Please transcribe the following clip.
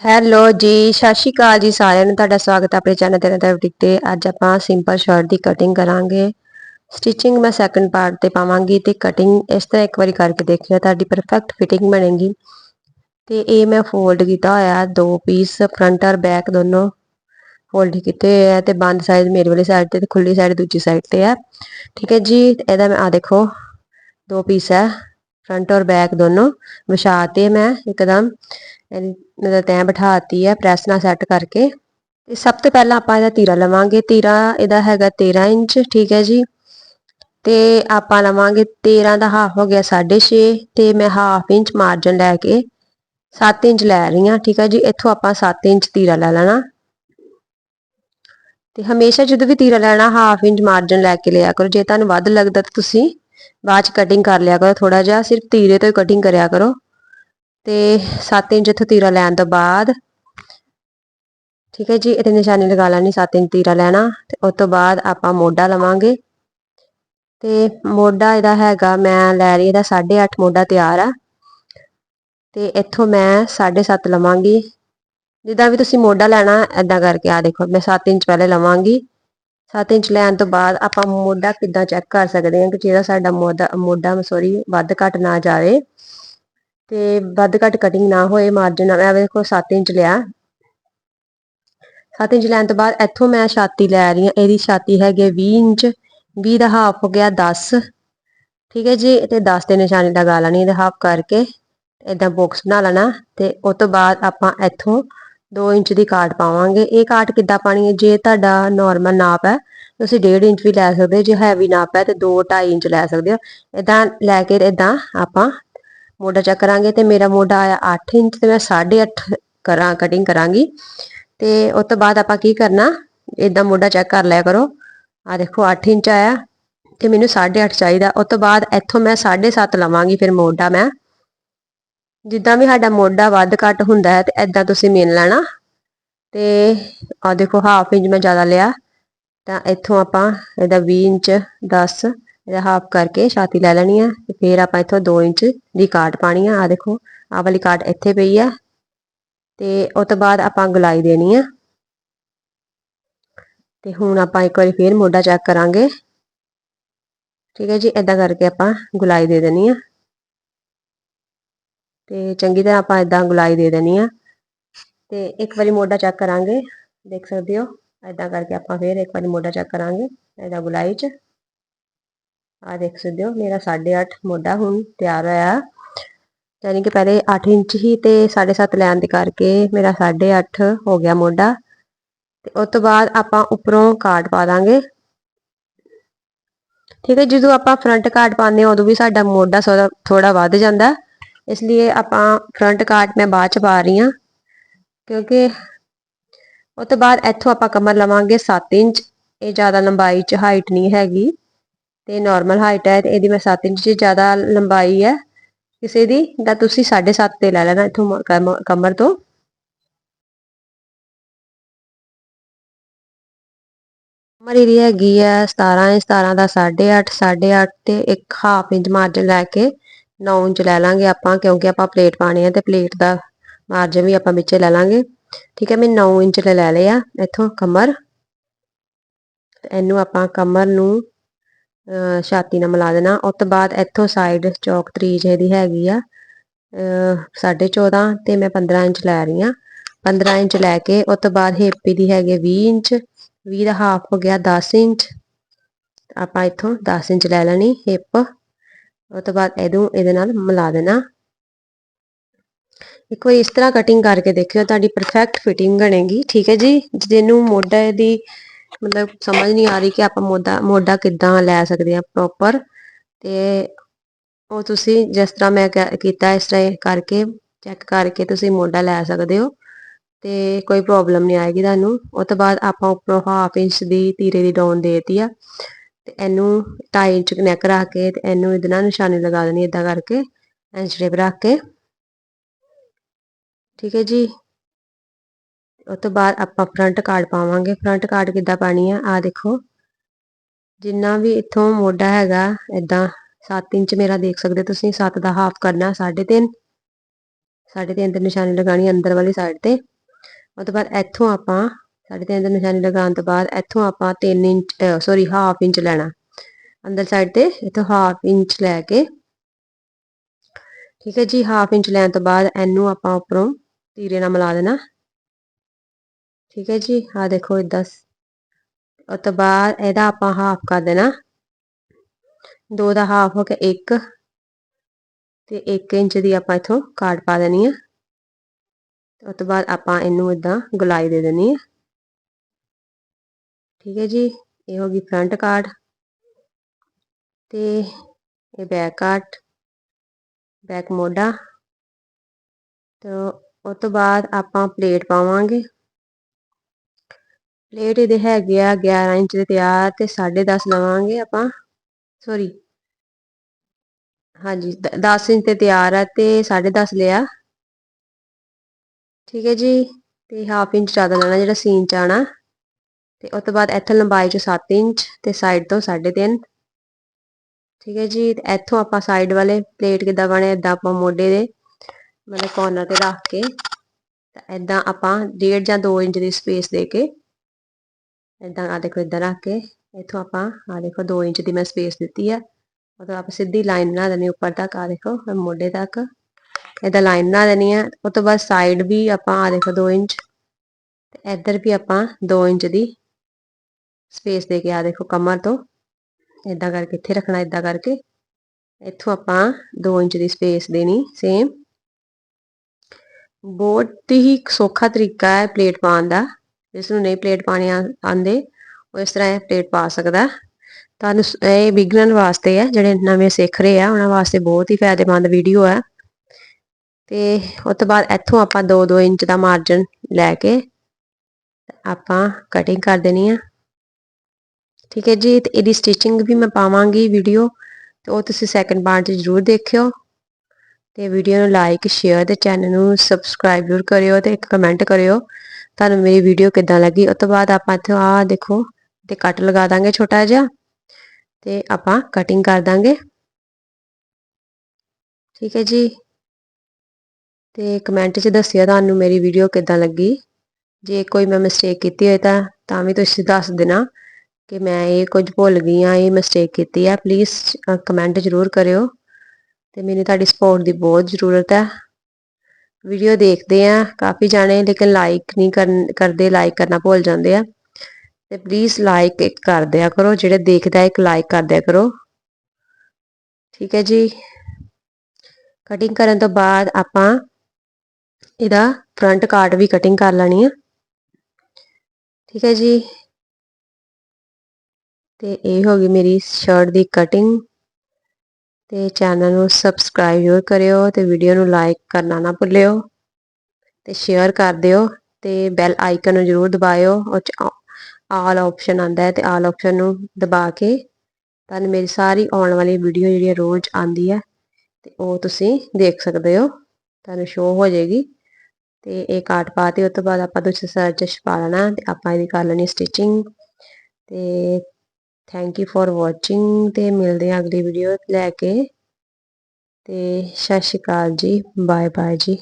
Hello ਜੀ, ਸਤਿ ਸ਼੍ਰੀ ਅਕਾਲ ਜੀ ਸਾਰਿਆਂ ਨੂੰ। ਤੁਹਾਡਾ ਸਵਾਗਤ ਹੈ ਆਪਣੇ ਚੈਨਲ ਤੇ ਨਦਰ ਤੇ। ਅੱਜ ਆਪਾਂ ਸਿੰਪਲ ਸ਼ਰਟ ਦੀ ਕਟਿੰਗ ਕਰਾਂਗੇ। ਸਟਿਚਿੰਗ ਮੈਂ ਸੈਕੰਡ ਪਾਰਟ ਤੇ ਪਾਵਾਂਗੀ ਤੇ ਕਟਿੰਗ ਇਸ ਤਰ੍ਹਾਂ ਇੱਕ ਵਾਰੀ ਕਰਕੇ ਦੇਖਿਓ, ਤੁਹਾਡੀ ਪਰਫੈਕਟ ਫਿਟਿੰਗ ਬਣੇਗੀ। ਤੇ ਇਹ ਮੈਂ ਫੋਲਡ ਕੀਤਾ ਹੋਇਆ, ਦੋ ਪੀਸ ਫਰੰਟ ਔਰ ਬੈਕ ਦੋਨੋਂ ਫੋਲਡ ਕੀਤੇ ਹੋਏ ਆ ਤੇ ਬੰਦ ਸਾਈਡ ਮੇਰੇ ਵਾਲੀ ਸਾਈਡ ਤੇ ਤੇ ਖੁੱਲੀ ਸਾਈਡ ਦੂਜੀ ਸਾਈਡ ਤੇ ਆ। ਠੀਕ ਹੈ ਜੀ, ਇਹਦਾ ਮੈਂ ਆ ਦੇਖੋ, ਦੋ ਪੀਸ ਹੈ ਫਰੰਟ ਔਰ ਬੈਕ ਦੋਨੋਂ। ਵਿਛਾਤੇ ਮੈਂ ਇੱਕਦਮ ਤੈਂ ਬਿਠਾਤੀ ਹੈ ਪ੍ਰੈਸ ਨਾਲ ਸੈੱਟ ਕਰਕੇ। ਤੇ ਸਭ ਤੋਂ ਪਹਿਲਾਂ ਆਪਾਂ ਇਹਦਾ ਤੀਰਾ ਲਵਾਂਗੇ। ਤੀਰਾ ਇਹਦਾ ਹੈਗਾ 13 ਇੰਚ, ਠੀਕ ਹੈ ਜੀ। ਤੇ ਆਪਾਂ ਲਵਾਂਗੇ 13 ਦਾ ਹਾਫ ਹੋ ਗਿਆ 6.5 ਤੇ ਮੈਂ ਹਾਫ ਇੰਚ ਮਾਰਜਨ ਲੈ ਕੇ 7 ਇੰਚ ਲੈ ਰਹੀ ਹਾਂ, ਠੀਕ ਹੈ ਜੀ। ਇੱਥੋਂ ਆਪਾਂ 7 ਇੰਚ ਤੀਰਾ ਲੈ ਲੈਣਾ। ਤੇ ਹਮੇਸ਼ਾ ਜਦੋਂ ਵੀ ਤੀਰਾ ਲੈਣਾ ਹਾਫ ਇੰਚ ਮਾਰਜਨ ਲੈ ਕੇ ਲਿਆ ਕਰੋ। ਜੇ ਤੁਹਾਨੂੰ ਵੱਧ ਲੱਗਦਾ ਤਾਂ ਤੁਸੀਂ ਬਾਅਦ ਚ ਕਟਿੰਗ ਕਰ ਲਿਆ ਕਰੋ ਥੋੜਾ ਜਿਹਾ। ਸਿਰਫ ਤੀਰੇ ਤੋਂ ਹੀ ਕਟਿੰਗ ਕਰਿਆ ਕਰੋ। ਤੇ 7 ਇੰਚ ਇੱਥੋਂ ਤੀਰਾ ਲੈਣ ਤੋਂ ਬਾਅਦ, ਠੀਕ ਹੈ ਜੀ, ਇਹਦੇ ਨਿਸ਼ਾਨੀ ਲਗਾ ਲੈਣੀ 7 ਇੰਚ ਤੀਰਾ ਲੈਣਾ, ਤੇ ਉਸ ਤੋਂ ਬਾਅਦ ਆਪਾਂ ਮੋਢਾ ਲਵਾਂਗੇ। ਤੇ ਮੋਢਾ ਇਹਦਾ ਹੈਗਾ, ਮੈਂ ਲੈ ਰਹੀ, ਇਹਦਾ 8.5 ਮੋਢਾ ਤਿਆਰ ਆ। ਤੇ ਇੱਥੋਂ ਮੈਂ 7.5 ਲਵਾਂਗੀ। ਜਿੱਦਾਂ ਵੀ ਤੁਸੀਂ ਮੋਢਾ ਲੈਣਾ ਐਦਾਂ ਕਰਕੇ ਆ ਦੇਖੋ, ਮੈਂ 7 ਇੰਚ ਪਹਿਲੇ ਲਵਾਂਗੀ। 7 ਇੰਚ ਲੈਣ ਤੋਂ ਬਾਅਦ ਆਪਾਂ ਮੋਢਾ ਕਿੱਦਾਂ ਚੈੱਕ ਕਰ ਸਕਦੇ ਹਾਂ ਕਿ ਜਿਹੜਾ ਸਾਡਾ ਮੋਢਾ ਮੋਢਾ ਸੌਰੀ ਵੱਧ ਘਟ ਨਾ ਜਾਵੇ। ਤੇ ਵੱਧ ਘੱਟ ਕਟਿੰਗ ਨਾ ਹੋਏ ਮਾਰਜਨ ਮੈਂ ਵੇਖੋ 7 ਇੰਚ ਲਿਆ। 7 ਇੰਚ ਲੈਣ ਤੋਂ ਬਾਅਦ ਇੱਥੋਂ ਮੈਂ ਛਾਤੀ ਲੈ ਰਹੀ ਹਾਂ। ਇਹਦੀ ਛਾਤੀ ਹੈਗੀ 20 ਇੰਚ। 20 ਦਾ ਹਾਫ ਹੋ ਗਿਆ 10 ਠੀਕ ਹੈ ਜੀ? ਤੇ 10 ਦੇ ਨਿਸ਼ਾਨੇ ਲਗਾ ਲੈਣੀ ਇਹਦਾ ਹਾਫ ਕਰਕੇ। ਇਦਾਂ ਬਾਕਸ ਬਣਾ ਲੈਣਾ। ਤੇ ਉਸ ਤੋਂ ਬਾਅਦ ਆਪਾਂ ਇੱਥੋਂ 2 ਇੰਚ ਦੀ ਕਾਟ ਪਾਵਾਂਗੇ। ਇਹ ਕਾਟ ਕਿੱਦਾਂ ਪਾਣੀ ਹੈ? ਜੇ ਤੁਹਾਡਾ ਨਾਰਮਲ ਨਾਪ ਹੈ, ਤੁਸੀਂ 1.5 ਇੰਚ ਵੀ ਲੈ ਸਕਦੇ ਹੋ। ਜੇ ਹੈਵੀ ਨਾਪ ਹੈ, ਤੇ 2 2.5 ਇੰਚ ਲੈ ਸਕਦੇ ਹੋ। ਇਦਾਂ ਲੈ ਕੇ ਇਦਾਂ ਆਪਾਂ ਮੋਢਾ ਚੈੱਕ ਕਰਾਂਗੇ ਤੇ ਮੇਰਾ ਮੋਢਾ ਆਇਆ 8 ਇੰਚ ਤੇ ਮੈਂ 8.5 ਕਰਾਂ ਕਟਿੰਗ ਕਰਾਂਗੀ। ਤੇ ਉਸ ਤੋਂ ਬਾਅਦ ਆਪਾਂ ਕੀ ਕਰਨਾ ਇਦਾਂ ਮੋਢਾ ਚੈੱਕ ਕਰ ਲਿਆ ਕਰੋ। ਆ ਦੇਖੋ 8 ਇੰਚ ਆਇਆ ਤੇ ਮੈਨੂੰ 8.5 ਚਾਹੀਦਾ। ਉਸ ਤੋਂ ਬਾਅਦ ਇੱਥੋਂ ਮੈਂ 7.5 ਲਵਾਂਗੀ ਫਿਰ ਮੋਢਾ ਮੈਂ। ਜਿੱਦਾਂ ਵੀ ਸਾਡਾ ਮੋਢਾ ਵੱਧ ਘੱਟ ਹੁੰਦਾ ਹੈ ਤੇ ਐਦਾਂ ਤੁਸੀਂ ਮਿਲ ਲੈਣਾ। ਤੇ ਆ ਦੇਖੋ ਹਾਫ ਇੰਚ ਮੈਂ ਜ਼ਿਆਦਾ ਲਿਆ। ਤਾਂ ਇੱਥੋਂ ਆਪਾਂ ਇਹਦਾ 20 ਇੰਚ 10 ਇਹਦਾ ਹਾਫ ਕਰਕੇ ਛਾਤੀ ਲੈ ਲੈਣੀ ਆ ਤੇ ਫਿਰ ਆਪਾਂ ਇੱਥੋਂ 2 ਇੰਚ ਦੀ ਕਾਟ ਪਾਣੀ ਆ। ਆ ਦੇਖੋ ਆ ਵਾਲੀ ਕਾਟ ਇੱਥੇ ਪਈ ਆ ਤੇ ਉਸ ਤੋਂ ਬਾਅਦ ਆਪਾਂ ਗੁਲਾਈ ਦੇਣੀ ਆ। ਤੇ ਹੁਣ ਆਪਾਂ ਇੱਕ ਵਾਰੀ ਫੇਰ ਮੋਢਾ ਚੈੱਕ ਕਰਾਂਗੇ। ਠੀਕ ਹੈ ਜੀ ਇਦਾਂ ਕਰਕੇ ਆਪਾਂ ਗੁਲਾਈ ਦੇ ਦੇਣੀ ਆ। ਤੇ ਚੰਗੀ ਤਰ੍ਹਾਂ ਆਪਾਂ ਇਦਾਂ ਗੁਲਾਈ ਦੇ ਦੇਣੀ ਆ। ਤੇ ਇੱਕ ਵਾਰੀ ਮੋਢਾ ਚੈੱਕ ਕਰਾਂਗੇ, ਦੇਖ ਸਕਦੇ ਹੋ। ਇਦਾਂ ਕਰਕੇ ਆਪਾਂ ਫੇਰ ਇੱਕ ਵਾਰੀ ਮੋਢਾ ਚੈੱਕ ਕਰਾਂਗੇ, ਇਹਦਾ ਗੁਲਾਈ 'ਚ। ਆ ਦੇਖ ਸਕਦੇ ਹੋ, ਮੇਰਾ 8.5 ਮੋਢਾ ਹੁਣ ਤਿਆਰ ਹੋਇਆ। ਯਾਨੀ ਕਿ ਪਹਿਲੇ 8 ਇੰਚ ਹੀ ਤੇ 7.5 ਲੈਣ ਦੇ ਕਰਕੇ ਮੇਰਾ 8.5 ਹੋ ਗਿਆ ਮੋਢਾ। ਤੇ ਉਸ ਤੋਂ ਬਾਅਦ ਆਪਾਂ ਉੱਪਰੋਂ ਕਾਟ ਪਾ ਦਾਂਗੇ। ਠੀਕ ਹੈ, ਜਦੋਂ ਆਪਾਂ ਫਰੰਟ ਕਾਟ ਪਾਉਂਦੇ ਹਾਂ, ਉਦੋਂ ਵੀ ਸਾਡਾ ਮੋਢਾ ਥੋੜਾ ਵੱਧ ਜਾਂਦਾ। ਇਸ ਲਈ ਆਪਾਂ ਫਰੰਟ ਕਾਟ ਮੈਂ ਬਾਅਦ ਚ ਪਾ ਰਹੀ ਹਾਂ, ਕਿਉਂਕਿ ਉਸ ਤੋਂ ਬਾਅਦ ਇੱਥੋਂ ਆਪਾਂ ਕਮਰ ਲਵਾਂਗੇ 7 ਇੰਚ। ਇਹ ਜ਼ਿਆਦਾ ਲੰਬਾਈ ਚ ਹਾਈਟ ਨਹੀਂ ਹੈਗੀ। ਤੇ ਨਾਰਮਲ ਹਾਈਟ ਹੈ ਤੇ ਇਹਦੀ ਮੈਂ 7 ਇੰਚ ਜ਼ਿਆਦਾ ਲੰਬਾਈ ਹੈ। ਕਿਸੇ ਦੀ ਤਾਂ ਤੁਸੀਂ 7.5 ਤੇ ਲੈ ਲੈਣਾ ਇਥੋਂ ਕਮਰ ਤੋਂ। ਕਮਰ ਇਹਦੀ ਹੈਗੀ ਹੈ 17 ਇੰਚ 17 ਦਾ 8.5 8.5 ਤੇ ਇੱਕ ਹਾਫ ਇੰਚ ਮਾਰਜਨ ਲੈ ਕੇ 9 ਇੰਚ ਲੈ ਲਾਂਗੇ ਆਪਾਂ, ਕਿਉਂਕਿ ਆਪਾਂ ਪਲੇਟ ਪਾਣੀ ਹੈ ਤੇ ਪਲੇਟ ਦਾ ਮਾਰਜਨ ਵੀ ਆਪਾਂ ਵਿੱਚੇ ਲੈ ਲਾਂਗੇ। ਠੀਕ ਹੈ, ਮੈਂ 9 ਇੰਚ ਲੈ ਲਿਆ ਇੱਥੋਂ ਕਮਰ। ਇਹਨੂੰ ਆਪਾਂ ਕਮਰ ਨੂੰ ਛਾਤੀ ਨਾਲ ਮਿਲਾ ਦੇਣਾ। ਉਸ ਤੋਂ ਬਾਅਦ ਇੱਥੋਂ ਸਾਈਡ ਚੌਕ ਤਰੀਜ ਇਹਦੀ ਹੈਗੀ ਆ। 14.5 ਤੇ ਮੈਂ 15 ਇੰਚ ਲੈ ਰਹੀ ਆ 15 ਇੰਚ ਲੈ ਕੇ ਉਸ ਤੋਂ ਬਾਅਦ ਹਿੱਪ ਦੀ ਹੈਗੀ 20 ਇੰਚ। 20 ਦਾ ਹਾਫ ਹੋ ਗਿਆ 10 ਇੰਚ। ਆਪਾਂ ਇੱਥੋਂ 10 ਇੰਚ ਲੈ ਲੈਣੀ ਹਿੱਪ ਉਸ ਤੋਂ ਬਾਅਦ ਇਹਨੂੰ ਇਹਦੇ ਨਾਲ ਮਿਲਾ ਦੇਣਾ। ਇੱਕ ਵਾਰ ਇਸ ਤਰ੍ਹਾਂ ਕਟਿੰਗ ਕਰਕੇ ਦੇਖਿਓ, ਤੁਹਾਡੀ ਪਰਫੈਕਟ ਫਿਟਿੰਗ ਬਣੇਗੀ। ਠੀਕ ਹੈ ਜੀ? ਜਿਹਨੂੰ ਮੋਢਾ ਦੀ ਮਤਲਬ ਸਮਝ ਨਹੀਂ ਆ ਰਹੀ ਕਿ ਆਪਾਂ ਮੋਢਾ ਮੋਢਾ ਕਿੱਦਾਂ ਲੈ ਸਕਦੇ ਆ ਪ੍ਰੋਪਰ ਤੇ ਉਹ ਤੁਸੀਂ ਜਿਸ ਤਰ੍ਹਾਂ ਮੈਂ ਕੀਤਾ ਇਸ ਤਰ੍ਹਾਂ ਕਰਕੇ ਚੈੱਕ ਕਰਕੇ ਤੁਸੀਂ ਮੋਢਾ ਲੈ ਸਕਦੇ ਹੋ ਤੇ ਕੋਈ ਪ੍ਰੋਬਲਮ ਨਹੀਂ ਆਏਗੀ ਤੁਹਾਨੂੰ। ਉਸ ਤੋਂ ਬਾਅਦ ਆਪਾਂ ਉੱਪਰੋਂ ਹਾਫ ਇੰਚ ਦੀ ਤੀਰੇ ਦੀ ਡਾਊਨ ਦੇਤੀ ਆ ਤੇ ਇਹਨੂੰ 2.5 ਇੰਚ ਨੈਕ ਰੱਖ ਕੇ ਤੇ ਇਹਨੂੰ ਇਹਦੇ ਨਾਲ ਨਿਸ਼ਾਨੀ ਲਗਾ ਦੇਣੀ ਇਦਾਂ ਕਰਕੇ ਇੰਚ ਟੇਪ ਰੱਖ ਕੇ। ਠੀਕ ਹੈ ਜੀ? ਉਸ ਤੋਂ ਬਾਅਦ ਆਪਾਂ ਫਰੰਟ ਕਾਰਡ ਪਾਵਾਂਗੇ। ਫਰੰਟ ਕਾਰਡ ਕਿੱਦਾਂ ਪਾਣੀ ਆ? ਆ ਦੇਖੋ। ਜਿੰਨਾ ਵੀ ਇੱਥੋਂ ਮੋਢਾ ਹੈਗਾ ਇਦਾਂ 7 ਇੰਚ ਮੇਰਾ ਦੇਖ ਸਕਦੇ ਤੁਸੀਂ। 7 ਦਾ ਹਾਫ ਕਰਨਾ 3.5 3.5 ਤੇ ਨਿਸ਼ਾਨੀ ਲਗਾਣੀ ਅੰਦਰ ਵਾਲੀ ਸਾਈਡ ਤੇ। ਉਹ ਤੋਂ ਬਾਅਦ ਇੱਥੋਂ ਆਪਾਂ, ਸਾਢੇ ਤਿੰਨ ਦੀ ਨਿਸ਼ਾਨੀ ਲਗਾਉਣ ਤੋਂ ਬਾਅਦ ਇੱਥੋਂ ਆਪਾਂ 3 ਇੰਚ ਸੌਰੀ ਹਾਫ ਇੰਚ ਲੈਣਾ। ਅੰਦਰ ਸਾਈਡ ਤੇ ਇੱਥੋਂ ਹਾਫ ਇੰਚ ਲੈ ਕੇ। ਠੀਕ ਹੈ ਜੀ ਹਾਫ ਇੰਚ ਲੈਣ ਤੋਂ ਬਾਅਦ ਇਹਨੂੰ ਆਪਾਂ ਉੱਪਰੋਂ ਤੀਰੇ ਨਾਲ ਮਿਲਾ ਦੇਣਾ। ਠੀਕ ਹੈ ਜੀ। ਆ ਦੇਖੋ ਇਦਾਂ ਉਸ ਤੋਂ ਬਾਅਦ ਇਹਦਾ ਆਪਾਂ ਹਾਫ ਕਰ ਦੇਣਾ। ਦੋ ਦਾ ਹਾਫ ਹੋ ਗਿਆ 1 ਤੇ 1 ਇੰਚ ਦੀ ਆਪਾਂ ਇਥੋਂ ਕਾਟ ਪਾ ਦੇਣੀ ਹੈ ਉਸ ਤੋਂ ਬਾਅਦ ਆਪਾਂ ਇਹਨੂੰ ਇਦਾਂ ਗੁਲਾਈ ਦੇ ਦੇਣੀ ਹੈ ਠੀਕ ਹੈ ਜੀ, ਇਹ ਹੋ ਗਈ ਫਰੰਟ ਕਾਰਡ ਤੇ ਇਹ ਬੈਕ ਕਾਰਡ ਬੈਕ ਮੋਢਾ। ਤੇ ਉਸ ਤੋਂ ਬਾਅਦ ਆਪਾਂ ਪਲੇਟ ਪਾਵਾਂਗੇ। ਪਲੇਟ ਇਹਦੇ ਹੈਗੇ ਆ 11 ਇੰਚ ਦੇ ਤਿਆਰ ਤੇ 10.5 ਲਵਾਂਗੇ ਆਪਾਂ ਸੌਰੀ ਹਾਂਜੀ 10 ਇੰਚ ਤੇ ਤਿਆਰ ਆ ਤੇ 10.5 ਲਿਆ। ਠੀਕ ਹੈ ਜੀ, ਤੇ ਹਾਫ ਇੰਚ ਜ਼ਿਆਦਾ ਲੈਣਾ ਜਿਹੜਾ ਸੀਨ ਚ ਆਣਾ ਤੇ ਉਸ ਤੋਂ ਬਾਅਦ ਇੱਥੇ ਲੰਬਾਈ ਚ 7 ਇੰਚ ਤੇ ਸਾਈਡ ਤੋਂ 3.5 ਠੀਕ ਹੈ ਜੀ, ਤੇ ਇੱਥੋਂ ਆਪਾਂ ਸਾਈਡ ਵਾਲੇ ਪਲੇਟ ਕਿੱਦਾਂ ਬਣੇ ਇਦਾਂ ਆਪਾਂ ਮੋਢੇ ਦੇ, ਮਤਲਬ ਕੋਰਨਰ ਤੇ ਰੱਖ ਕੇ। ਤਾਂ ਇਦਾਂ ਆਪਾਂ 1.5 ਜਾਂ 2 ਇੰਚ ਦੀ ਸਪੇਸ ਦੇ ਕੇ ਇਦਾਂ ਆ ਦੇਖੋ ਇਦਾਂ ਰੱਖ ਕੇ ਇੱਥੋਂ ਆਪਾਂ ਆ ਦੇਖੋ 2 ਇੰਚ ਦੀ ਮੈਂ ਸਪੇਸ ਦਿੱਤੀ ਆ। ਉਦੋਂ ਆਪਾਂ ਸਿੱਧੀ ਲਾਈਨ ਬਣਾ ਦੇਣੀ ਉੱਪਰ ਤੱਕ ਆ ਦੇਖੋ ਮੋਢੇ ਤੱਕ। ਇਦਾਂ ਲਾਈਨ ਬਣਾ ਦੇਣੀ ਆ। ਉਸ ਤੋਂ ਬਾਅਦ ਸਾਈਡ ਵੀ ਆਪਾਂ ਆ ਦੇਖੋ 2 ਇੰਚ, ਤੇ ਇੱਧਰ ਵੀ ਆਪਾਂ 2 ਇੰਚ ਦੀ ਸਪੇਸ ਦੇ ਕੇ ਆ ਦੇਖੋ ਕਮਰ ਤੋਂ। ਇਦਾਂ ਕਰਕੇ ਇੱਥੇ ਰੱਖਣਾ ਇਦਾਂ ਕਰਕੇ ਇੱਥੋਂ ਆਪਾਂ 2 ਇੰਚ ਦੀ ਸਪੇਸ ਦੇਣੀ ਸੇਮ ਬਹੁਤ ਹੀ ਸੌਖਾ ਤਰੀਕਾ ਹੈ ਪਲੇਟ ਪਾਉਣ ਦਾ। ਜਿਸ ਨੂੰ ਨਹੀਂ ਪਲੇਟ ਪਾਣੀ ਆਂਦੇ ਉਹ ਇਸ ਤਰ੍ਹਾਂ ਇਹ ਪਲੇਟ ਪਾ ਸਕਦਾ। ਤੁਹਾਨੂੰ ਇਹ ਬਿਗਨਰ ਵਾਸਤੇ ਹੈ ਜਿਹੜੇ ਨਵੇਂ ਸਿੱਖ ਰਹੇ ਆ, ਉਹਨਾਂ ਵਾਸਤੇ ਬਹੁਤ ਹੀ ਫਾਇਦੇਮੰਦ ਵੀਡੀਓ ਹੈ ਤੇ ਉਸ ਤੋਂ ਬਾਅਦ ਇੱਥੋਂ ਆਪਾਂ 2-2 ਇੰਚ ਦਾ ਮਾਰਜਨ ਲੈ ਕੇ ਆਪਾਂ ਕਟਿੰਗ ਕਰ ਦੇਣੀ ਆ। ਠੀਕ ਹੈ ਜੀ, ਤੇ ਇਹਦੀ ਸਟਿਚਿੰਗ ਵੀ ਮੈਂ ਪਾਵਾਂਗੀ ਵੀਡੀਓ, ਤੇ ਉਹ ਤੁਸੀਂ ਸੈਕੰਡ ਪਾਰਟ 'ਚ ਜ਼ਰੂਰ ਦੇਖਿਓ। ਤੇ ਵੀਡੀਓ ਨੂੰ ਲਾਈਕ ਸ਼ੇਅਰ ਤੇ ਚੈਨਲ ਨੂੰ ਸਬਸਕ੍ਰਾਈਬ ਜ਼ਰੂਰ ਕਰਿਓ ਤੇ ਇੱਕ ਕਮੈਂਟ ਕਰਿਓ। ਤੁਹਾਨੂੰ ਮੇਰੀ ਵੀਡੀਓ ਕਿੱਦਾਂ ਲੱਗੀ? ਉਸ ਤੋਂ ਬਾਅਦ ਆਪਾਂ ਇੱਥੇ ਆ ਦੇਖੋ, ਤੇ ਕੱਟ ਲਗਾ ਦਾਂਗੇ ਛੋਟਾ ਜਿਹਾ, ਤੇ ਆਪਾਂ ਕਟਿੰਗ ਕਰ ਦਾਂਗੇ। ਠੀਕ ਹੈ ਜੀ? ਤੇ ਕਮੈਂਟ 'ਚ ਦੱਸਿਓ ਤੁਹਾਨੂੰ ਮੇਰੀ ਵੀਡੀਓ ਕਿੱਦਾਂ ਲੱਗੀ। ਜੇ ਕੋਈ ਮੈਂ ਮਿਸਟੇਕ ਕੀਤੀ ਹੋਏ ਤਾਂ ਤਾਂ ਵੀ ਤੁਸੀਂ ਦੱਸ ਦੇਣਾ ਕਿ ਮੈਂ ਇਹ ਕੁਝ ਭੁੱਲ ਗਈ ਆ ਇਹ ਮਿਸਟੇਕ ਕੀਤੀ ਆ। ਪਲੀਜ਼ ਕਮੈਂਟ ਜ਼ਰੂਰ ਕਰਿਓ। ਤੇ ਮੈਨੂੰ ਤੁਹਾਡੀ ਸਪੋਰਟ ਦੀ ਬਹੁਤ ਜ਼ਰੂਰਤ ਹੈ। ਵੀਡੀਓ ਦੇਖਦੇ ਆ। ਕਾਫੀ ਜਾਣੇ ਲੇਕਿਨ ਲਾਈਕ ਨਹੀਂ ਕਰਦੇ ਲਾਈਕ ਕਰਨਾ ਭੁੱਲ ਜਾਂਦੇ ਆ। ਤੇ ਪਲੀਜ਼ ਲਾਈਕ ਇੱਕ ਕਰ ਦਿਆ ਕਰੋ, ਜਿਹੜੇ ਦੇਖਦਾ ਇੱਕ ਲਾਈਕ ਕਰ ਦਿਆ ਕਰੋ। ਠੀਕ ਹੈ ਜੀ। ਕਟਿੰਗ ਕਰਨ ਤੋਂ ਬਾਅਦ ਆਪਾਂ ਇਹਦਾ ਫਰੰਟ ਕਾਰਡ ਵੀ ਕਟਿੰਗ ਕਰ ਲੈਣੀ ਆ। ਠੀਕ ਹੈ ਜੀ। ਤੇ ਇਹ ਹੋ ਗਈ ਮੇਰੀ ਸ਼ਰਟ ਦੀ ਕਟਿੰਗ ਤੇ ਚੈਨਲ ਨੂੰ ਸਬਸਕ੍ਰਾਈਬ ਜ਼ਰੂਰ ਕਰਿਓ ਤੇ ਵੀਡੀਓ ਨੂੰ ਲਾਈਕ ਕਰਨਾ ਨਾ ਭੁੱਲਿਓ ਤੇ ਸ਼ੇਅਰ ਕਰ ਦਿਓ ਤੇ ਬੈਲ ਆਈਕਨ ਨੂੰ ਜ਼ਰੂਰ ਦਬਾਇਓ, ਉਹ ਚ ਆਲ ਆਪਸ਼ਨ ਆਂਦਾ ਹੈ ਤੇ ਆਲ ਆਪਸ਼ਨ ਨੂੰ ਦਬਾ ਕੇ ਤੁਹਾਨੂੰ ਮੇਰੀ ਸਾਰੀ ਆਉਣ ਵਾਲੀ ਵੀਡੀਓ ਜਿਹੜੀ ਰੋਜ਼ ਆਂਦੀ ਹੈ ਤੇ ਉਹ ਤੁਸੀਂ ਦੇਖ ਸਕਦੇ ਹੋ, ਤੁਹਾਨੂੰ ਸ਼ੋ ਹੋ ਜਾਏਗੀ ਤੇ ਇਹ ਕਾਟ ਪਾਤੀ ਉਸ ਤੋਂ ਬਾਅਦ ਆਪਾਂ ਦੂਸਰੇ ਸਾਈਡ 'ਚ ਛਪਾ ਲੈਣਾ ਤੇ ਆਪਾਂ ਇਹਦੀ ਕਰ ਲੈਣੀ ਸਟਿਚਿੰਗ ਤੇ ਥੈਂਕ ਯੂ ਫॉर ਵਾਚਿੰਗ ਤੇ ਮਿਲਦੇ ਹਾਂ ਅਗਲੀ ਵੀਡੀਓ ਲੈ ਕੇ ਤੇ ਸਤਿ ਸ਼੍ਰੀ ਅਕਾਲ ਜੀ ਬਾਏ ਬਾਏ ਜੀ।